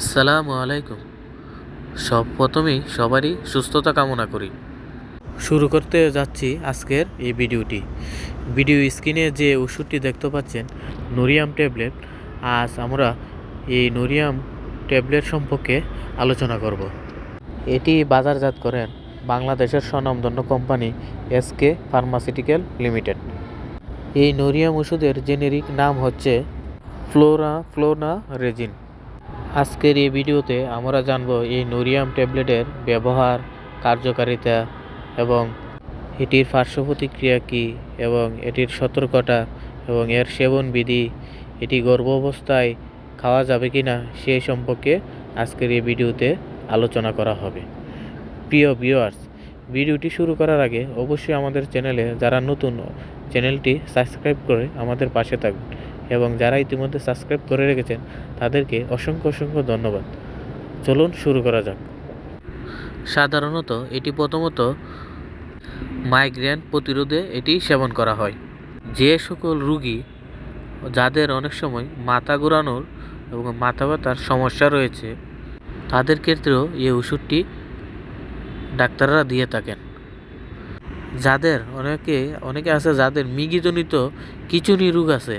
আসসালামু আলাইকুম। সব প্রথমেই সবারই সুস্থতা কামনা করি। শুরু করতে যাচ্ছি আজকের এই ভিডিওটি। ভিডিও স্ক্রিনে যে ওষুধটি দেখতে পাচ্ছেন, নোরিয়াম ট্যাবলেট, আজ আমরা এই নোরিয়াম ট্যাবলেট সম্পর্কে আলোচনা করব। এটি বাজারজাত করেন বাংলাদেশের স্বনামধন্য কোম্পানি এসকে ফার্মাসিউটিক্যাল লিমিটেড। এই নোরিয়াম ওষুধের জেনেরিক নাম হচ্ছে ফ্লোরা ফ্লোনা রেজিন আজকের এই ভিডিওতে আমরা জানব এই নোরিয়াম ট্যাবলেটের ব্যবহার, কার্যকারিতা এবং এটির পার্শ্ব প্রতিক্রিয়া কী এবং এটির সতর্কতা এবং এর সেবন বিধি এটি গর্ভ অবস্থায় খাওয়া যাবে কি না সেই সম্পর্কে আজকের এই ভিডিওতে আলোচনা করা হবে। প্রিয় ভিউয়ার্স, ভিডিওটি শুরু করার আগে অবশ্যই আমাদের চ্যানেলে যারা নতুন, চ্যানেলটি সাবস্ক্রাইব করে আমাদের পাশে থাকবেন এবং যারা ইতিমধ্যে সাবস্ক্রাইব করে রেখেছেন, তাদেরকে অসংখ্য অসংখ্য ধন্যবাদ। চলুন শুরু করা যাক। সাধারণত এটি প্রথমত মাইগ্রেন প্রতিরোধে এটি সেবন করা হয়। যে সকল রুগী যাদের অনেক সময় মাথা ঘোরানোর এবং মাথা ব্যথার সমস্যা রয়েছে, তাদের ক্ষেত্রেও এই ওষুধটি ডাক্তাররা দিয়ে থাকেন। যাদের অনেকে অনেকে আছে যাদের মিগিজনিত কিচুনি রোগ আছে।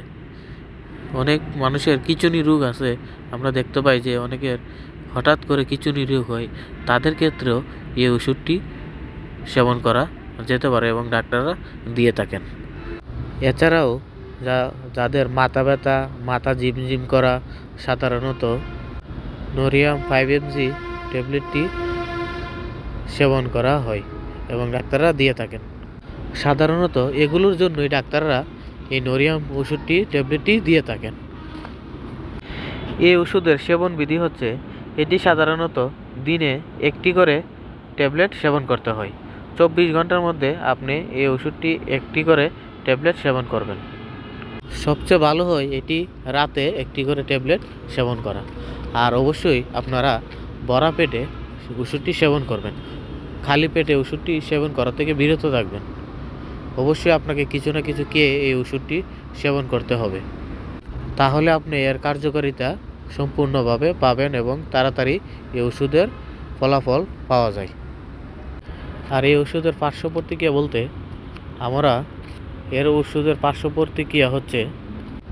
অনেক মানুষের কিচুনি রোগ আছে। আমরা দেখতে পাই যে অনেকের হঠাৎ করে কিচুনি রোগ হয়। তাদের ক্ষেত্রেও এই ওষুধটি সেবন করা যেতে পারে এবং ডাক্তাররা দিয়ে থাকেন। এছাড়াও যা, যাদের মাথা ব্যথা, মাথা ঝিমঝিম করা, সাধারণত নোরিয়াম ফাইভ এমজি ট্যাবলেটটি সেবন করা হয় এবং ডাক্তাররা দিয়ে থাকেন। সাধারণত এগুলোর জন্যই ডাক্তাররা এই নোরিয়াম ওষুধটি ট্যাবলেটটি দিয়ে থাকেন। এই ওষুধের সেবন বিধি হচ্ছে এটি সাধারণত দিনে একটি করে ট্যাবলেট সেবন করতে হয়। চব্বিশ ঘণ্টার মধ্যে আপনি এই ওষুধটি একটি করে ট্যাবলেট সেবন করবেন। সবচেয়ে ভালো হয় এটি রাতে একটি করে ট্যাবলেট সেবন করা। আর অবশ্যই আপনারা বড়া পেটে ওষুধটি সেবন করবেন। খালি পেটে ওষুধটি সেবন করা থেকে বিরত থাকবেন। অবশ্যই আপনাকে কিছু না কিছু খেয়ে এই ওষুধটি সেবন করতে হবে। তাহলে আপনি এর কার্যকারিতা সম্পূর্ণভাবে পাবেন এবং তাড়াতাড়ি এই ওষুধের ফলাফল পাওয়া যায়। আর এই ওষুধের পার্শ্ব প্রতিক্রিয়া বলতে আমরা এর ওষুধের পার্শ্ব প্রতিক্রিয়া হচ্ছে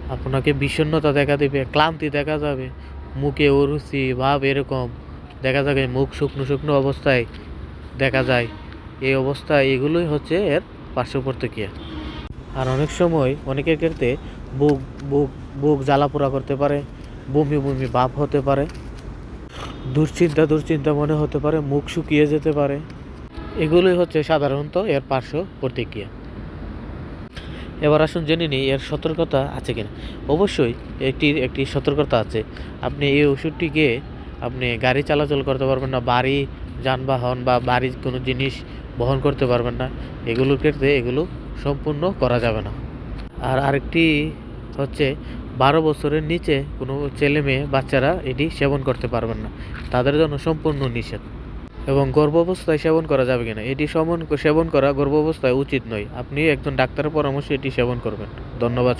আপনাকে বিষণ্ণতা দেখা দেবে, ক্লান্তি দেখা যাবে, মুখে অরুচি ভাব এরকম দেখা যাবে, মুখ শুকনো শুকনো অবস্থায় দেখা যায়। এই অবস্থায় এগুলোই হচ্ছে এর পার্শ্ব প্রতিক্রিয়া আর অনেক সময় অনেকের ক্ষেত্রে বুক বুক বুক জ্বালাপোড়া করতে পারে, বমি বমি ভাব হতে পারে, দুশ্চিন্তা দুশ্চিন্তা মনে হতে পারে, মুখ শুকিয়ে যেতে পারে। এগুলোই হচ্ছে সাধারণত এর পার্শ্ব প্রতিক্রিয়া এবার আসুন জেনে নিই এর সতর্কতা আছে কিনা। অবশ্যই এটির একটি সতর্কতা আছে। আপনি এই ওষুধটিকে আপনি গাড়ি চলাচল করতে পারবেন না, বাড়ি যানবাহন বা বাড়ির কোনো জিনিস বহন করতে পারবেন না। এগুলোর ক্ষেত্রে এগুলো সম্পূর্ণ করা যাবে না। আর আরেকটি হচ্ছে, বারো বছরের নিচে কোনো ছেলে মেয়ে, বাচ্চারা এটি সেবন করতে পারবেন না। তাদের জন্য সম্পূর্ণ নিষেধ। এবং গর্ভাবস্থায় সেবন করা যাবে কিনা, এটি সমন সেবন করা গর্ভাবস্থায় উচিত নয়। আপনি একজন ডাক্তারের পরামর্শে এটি সেবন করবেন। ধন্যবাদ।